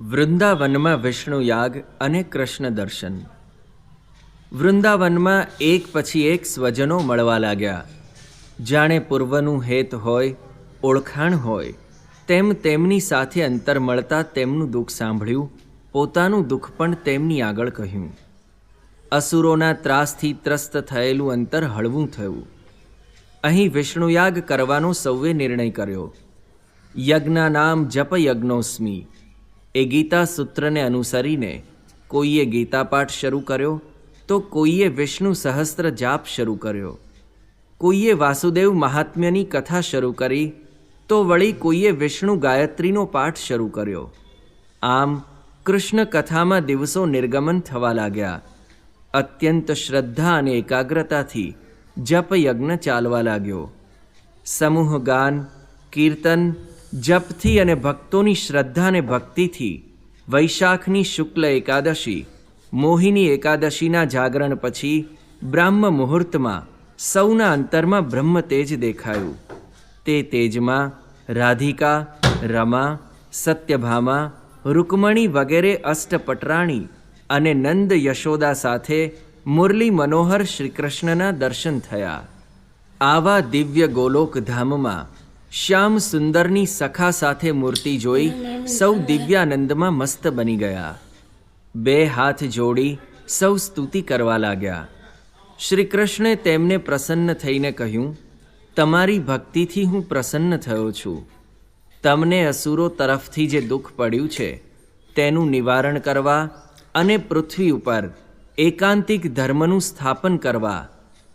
વૃંદાવનમાં વિષ્ણુ યાગ અને કૃષ્ણ દર્શન. વૃંદાવનમાં એક પછી એક સ્વજનો મળવા લાગ્યા. જાણે પૂર્વનું હેત હોય, ઓળખાણ હોય, તેમ તેમની સાથે અંતર મળતા તેમનું દુઃખ સાંભળ્યું, પોતાનું દુઃખ પણ તેમની આગળ કહ્યું. અસુરોના ત્રાસથી ત્રસ્ત થયેલું અંતર હળવું થયું. અહીં વિષ્ણુયાગ કરવાનો સૌએ નિર્ણય કર્યો. યજ્ઞ નામ જપ યજ્ઞોસ્મી એ ગીતા સૂત્રને અનુસરીને કોઈએ ગીતાપાઠ શરૂ કર્યો તો કોઈએ વિષ્ણુ સહસ્ત્ર જાપ શરૂ કર્યો. કોઈએ વાસુદેવ મહાત્મ્યની કથા શરૂ કરી તો વળી કોઈએ વિષ્ણુ ગાયત્રીનો પાઠ શરૂ કર્યો. આમ કૃષ્ણ કથામાં દિવસો નિર્ગમન થવા લાગ્યા. અત્યંત શ્રદ્ધા અને એકાગ્રતાથી જપ યજ્ઞ ચાલવા લાગ્યો. સમૂહ ગાન કીર્તન જપથી અને ભક્તોની શ્રદ્ધા અને ભક્તિથી વૈશાખની શુક્લ એકાદશી, મોહિની એકાદશીના જાગરણ પછી બ્રાહ્મ મુહૂર્તમાં સૌના અંતરમાં બ્રહ્મ તેજ દેખાયું. તે તેજમાં રાધિકા, રમા, સત્યભામા, રૂકમણી વગેરે અષ્ટપટરાણી અને નંદ યશોદા સાથે મુરલી મનોહર શ્રીકૃષ્ણના દર્શન થયા. આવા દિવ્ય ગોલોક ધામમાં શ્યામ સુંદરની સખા સાથે મૂર્તિ જોઈ સૌ દિવ્યાનંદમાં મસ્ત બની ગયા. બે હાથ જોડી સૌ સ્તુતિ કરવા લાગ્યા. શ્રી કૃષ્ણે તેમને પ્રસન્ન થઈને કહ્યું, તમારી ભક્તિથી હું પ્રસન્ન થયો છું. તમને અસુરો તરફથી જે દુઃખ પડ્યું છે, તેનું નિવારણ કરવા અને પૃથ્વી ઉપર એકાંતિક ધર્મનું સ્થાપન કરવા,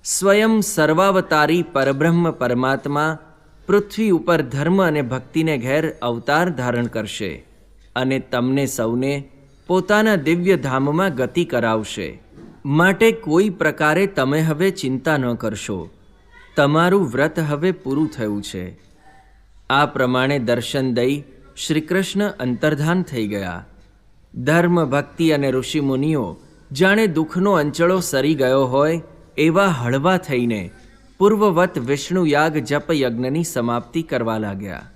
સ્વયં સર્વાવતારી પરબ્રહ્મ પરમાત્મા પૃથ્વી ઉપર ધર્મ અને ભક્તિને ઘેર અવતાર ધારણ કરશે અને તમને સૌને પોતાના દિવ્ય ધામમાં ગતિ કરાવશે. માટે કોઈ પ્રકારે તમે હવે ચિંતા ન કરશો. તમારું વ્રત હવે પૂરું થયું છે. આ પ્રમાણે દર્શન દઈ શ્રી કૃષ્ણ અંતર્ધાન થઈ ગયા. ધર્મ, ભક્તિ અને ઋષિમુનિઓ જાણે દુઃખનો અંચળો સરી ગયો હોય એવા હળવા થઈને પૂર્વવત વિષ્ણુ યાગ જપ યજ્ઞની સમાપ્તિ કરવા લાગ્યા.